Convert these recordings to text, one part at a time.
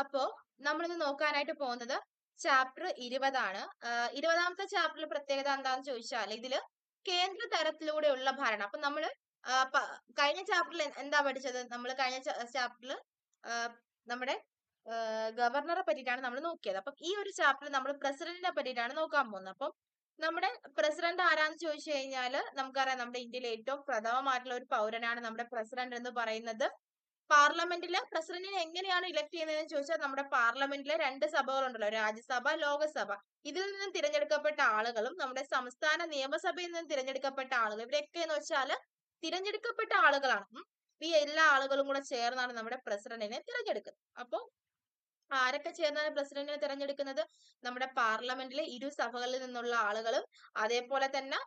അപ്പോ നമ്മളിന്ന് നോക്കാനായിട്ട് പോകുന്നത് ചാപ്റ്റർ ഇരുപതാണ്. ഇരുപതാമത്തെ ചാപ്റ്ററിൽ പ്രത്യേകത എന്താണെന്ന് ചോദിച്ചാൽ ഇതിൽ കേന്ദ്ര തരത്തിലൂടെയുള്ള ഭരണം. അപ്പൊ നമ്മൾ കഴിഞ്ഞ ചാപ്റ്ററിൽ എന്താ പഠിച്ചത്? നമ്മൾ കഴിഞ്ഞ ചാപ്റ്ററിൽ നമ്മുടെ ഗവർണറെ പറ്റിയിട്ടാണ് നമ്മൾ നോക്കിയത്. അപ്പം ഈ ഒരു ചാപ്റ്ററിൽ നമ്മൾ പ്രസിഡന്റിനെ പറ്റിയിട്ടാണ് നോക്കാൻ പോകുന്നത്. അപ്പം നമ്മുടെ പ്രസിഡന്റ് ആരാന്ന് ചോദിച്ചു കഴിഞ്ഞാൽ നമുക്കറിയാം നമ്മുടെ ഇന്ത്യയിലെ ഏറ്റവും പ്രഥമമായിട്ടുള്ള ഒരു പൗരനാണ് നമ്മുടെ പ്രസിഡന്റ് എന്ന് പറയുന്നത് പാർലമെന്റിൽ പ്രസിഡന്റിനെ എങ്ങനെയാണ് ഇലക്ട് ചെയ്യുന്നതെന്ന് ചോദിച്ചാൽ നമ്മുടെ പാർലമെന്റിലെ രണ്ട് സഭകളുണ്ടല്ലോ. രാജ്യസഭ ലോകസഭ. ഇതിൽ നിന്നും തിരഞ്ഞെടുക്കപ്പെട്ട ആളുകളും നമ്മുടെ സംസ്ഥാന നിയമസഭയിൽ നിന്നും തിരഞ്ഞെടുക്കപ്പെട്ട ആളുകൾ ഇവരൊക്കെ എന്ന് വെച്ചാൽ തിരഞ്ഞെടുക്കപ്പെട്ട ആളുകളാണ്. ഈ എല്ലാ ആളുകളും കൂടെ ചേർന്നാണ് നമ്മുടെ പ്രസിഡന്റിനെ തിരഞ്ഞെടുക്കുന്നത്. അപ്പൊ ആരൊക്കെ ചേർന്നാണ് പ്രസിഡന്റിനെ തിരഞ്ഞെടുക്കുന്നത്? നമ്മുടെ പാർലമെന്റിലെ ഇരു സഭകളിൽ നിന്നുള്ള ആളുകളും അതേപോലെ തന്നെ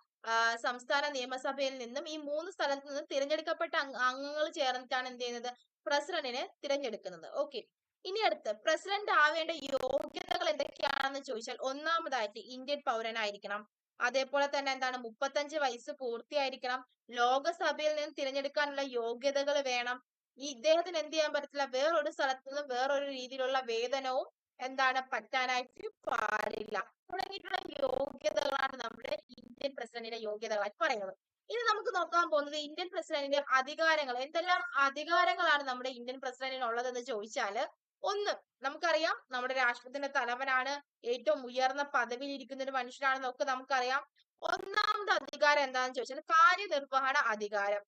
സംസ്ഥാന നിയമസഭയിൽ നിന്നും ഈ മൂന്ന് സ്ഥലത്തു നിന്നും തിരഞ്ഞെടുക്കപ്പെട്ട അംഗങ്ങൾ ചേർന്നിട്ടാണ് എന്ത് ചെയ്യുന്നത്? പ്രസിഡന്റിനെ തിരഞ്ഞെടുക്കുന്നത്. ഓക്കെ. ഇനി അടുത്ത് പ്രസിഡന്റ് ആവേണ്ട യോഗ്യതകൾ എന്തൊക്കെയാണെന്ന് ചോദിച്ചാൽ ഒന്നാമതായിട്ട് ഇന്ത്യൻ പൗരനായിരിക്കണം. അതേപോലെ തന്നെ എന്താണ്? മുപ്പത്തഞ്ച് വയസ്സ് പൂർത്തിയായിരിക്കണം. ലോകസഭയിൽ നിന്ന് തിരഞ്ഞെടുക്കാനുള്ള യോഗ്യതകൾ വേണം. ഈ ഇദ്ദേഹത്തിന് എന്ത് ചെയ്യാൻ പറ്റത്തില്ല? വേറൊരു സ്ഥലത്ത് നിന്നും വേറൊരു രീതിയിലുള്ള വേതനവും എന്താണ് പറ്റാനായിട്ട് പാടില്ല. തുടങ്ങിയിട്ടുള്ള യോഗ്യതകളാണ് നമ്മുടെ ഇന്ത്യൻ പ്രസിഡന്റിന്റെ യോഗ്യതകളായിട്ട് പറയുന്നത്. ഇനി നമുക്ക് നോക്കാൻ പോകുന്നത് ഇന്ത്യൻ പ്രസിഡന്റിന്റെ അധികാരങ്ങൾ. എന്തെല്ലാം അധികാരങ്ങളാണ് നമ്മുടെ ഇന്ത്യൻ പ്രസിഡന്റിന് ഉള്ളതെന്ന് ചോദിച്ചാൽ ഒന്ന് നമുക്കറിയാം നമ്മുടെ രാഷ്ട്രത്തിന്റെ തലവനാണ് ഏറ്റവും ഉയർന്ന പദവിയിൽ ഇരിക്കുന്ന ഒരു മനുഷ്യനാണെന്നൊക്കെ നമുക്കറിയാം. ഒന്നാമത്തെ അധികാരം എന്താണെന്ന് ചോദിച്ചാൽ കാര്യനിർവഹണ അധികാരം.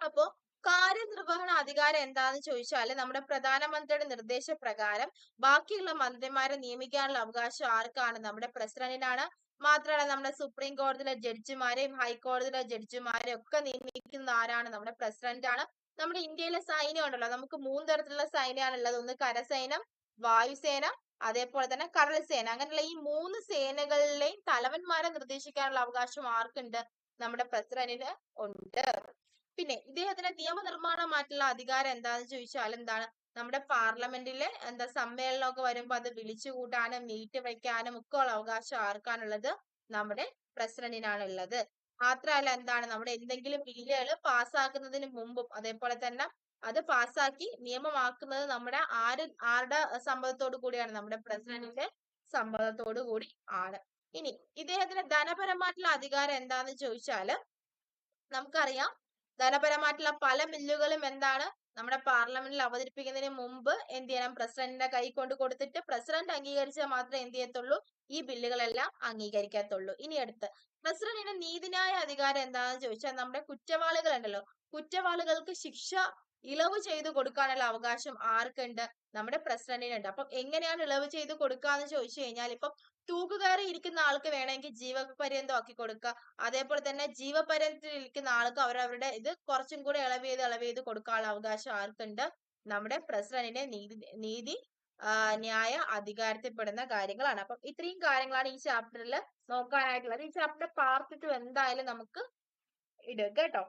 അപ്പോ കാര്യനിർവഹണ അധികാരം എന്താണെന്ന് ചോദിച്ചാൽ നമ്മുടെ പ്രധാനമന്ത്രിയുടെ നിർദ്ദേശപ്രകാരം ബാക്കിയുള്ള മന്ത്രിമാരെ നിയമിക്കാനുള്ള അവകാശം ആർക്കാണ്? നമ്മുടെ പ്രസിഡന്റിനാണ് മാത്രമല്ല നമ്മുടെ സുപ്രീം കോടതിയിലെ ജഡ്ജിമാരെയും ഹൈക്കോടതിയിലെ ജഡ്ജിമാരെയും ഒക്കെ നിയമിക്കുന്ന ആരാണ്? നമ്മുടെ പ്രസിഡന്റ് ആണ് നമ്മുടെ ഇന്ത്യയിലെ സൈന്യം ഉണ്ടല്ലോ. നമുക്ക് മൂന്ന് തരത്തിലുള്ള സൈന്യമാണ് ഉള്ളത്. ഒന്ന് കരസൈന്യം വായുസേന അതേപോലെ തന്നെ കടൽസേന. അങ്ങനെയുള്ള ഈ മൂന്ന് സേനകളിലെയും തലവന്മാരെ നിർദ്ദേശിക്കാനുള്ള അവകാശം ആർക്കുണ്ട്? നമ്മുടെ പ്രസിഡന്റിന് ഉണ്ട്. പിന്നെ ഇദ്ദേഹത്തിന്റെ നിയമനിർമ്മാണമായിട്ടുള്ള അധികാരം എന്താണെന്ന് ചോദിച്ചാൽ എന്താണ്? നമ്മുടെ പാർലമെന്റിലെ എന്താ സമ്മേളനമൊക്കെ വരുമ്പോ അത് വിളിച്ചു കൂട്ടാനും മീറ്റ് വയ്ക്കാനും ഒക്കെ ഉള്ള അവകാശം ആർക്കാണുള്ളത്? നമ്മുടെ പ്രസിഡന്റിനാണ് ഉള്ളത് മാത്രമല്ല എന്താണ്? നമ്മുടെ എന്തെങ്കിലും ബില്ലുകൾ പാസ്സാക്കുന്നതിന് മുമ്പും അതേപോലെ തന്നെ അത് പാസ്സാക്കി നിയമമാക്കുന്നത് നമ്മുടെ ആര് ആരുടെ സമ്മതത്തോടു കൂടിയാണ്? നമ്മുടെ പ്രസിഡന്റിന്റെ സമ്മതത്തോടു കൂടി ആണ്. ഇനി ഇദ്ദേഹത്തിന്റെ ധനപരമായിട്ടുള്ള അധികാരം എന്താന്ന് ചോദിച്ചാൽ നമുക്കറിയാം ധനപരമായിട്ടുള്ള പല ബില്ലുകളും എന്താണ് നമ്മുടെ പാർലമെന്റിൽ അവതരിപ്പിക്കുന്നതിന് മുമ്പ് എന്ത് ചെയ്യണം? പ്രസിഡന്റിന്റെ കൈ കൊണ്ട് കൊടുത്തിട്ട് പ്രസിഡന്റ് അംഗീകരിച്ചാൽ മാത്രമേ എന്ത് ചെയ്യത്തുള്ളൂ? ഈ ബില്ലുകളെല്ലാം അംഗീകരിക്കത്തുള്ളൂ. ഇനി അടുത്ത്. പ്രസിഡന്റിന്റെ നീതിന്യായ അധികാരം എന്താണെന്ന് ചോദിച്ചാൽ നമ്മുടെ കുറ്റവാളികൾ ഉണ്ടല്ലോ കുറ്റവാളികൾക്ക് ശിക്ഷ ഇളവ് ചെയ്തു കൊടുക്കാനുള്ള അവകാശം ആർക്കുണ്ട്? നമ്മുടെ പ്രസിഡന്റിനുണ്ട്. അപ്പം എങ്ങനെയാണ് ഇളവ് ചെയ്ത് കൊടുക്കാന്ന് ചോദിച്ചു കഴിഞ്ഞാൽ ഇപ്പം തൂക്കുകയറി ഇരിക്കുന്ന ആൾക്ക് വേണമെങ്കിൽ ജീവപര്യന്തം ആക്കി കൊടുക്കുക. അതേപോലെ തന്നെ ജീവപര്യന്തത്തിൽ ഇരിക്കുന്ന ആൾക്ക് അവരവരുടെ ഇത് കുറച്ചും കൂടെ ഇളവ് ചെയ്ത് ഇളവ് ചെയ്ത് കൊടുക്കാനുള്ള അവകാശം ആർക്കുണ്ട്? നമ്മുടെ പ്രസിഡന്റിന്റെ നീതി നീതി ന്യായ അധികാരത്തിൽപ്പെടുന്ന കാര്യങ്ങളാണ്. അപ്പം ഇത്രയും കാര്യങ്ങളാണ് ഈ ചാപ്റ്ററിൽ നോക്കാനായിട്ടുള്ളത്. ഈ ചാപ്റ്റർ പാർട്ട് ടു എന്തായാലും നമുക്ക് ഇടുക കേട്ടോ?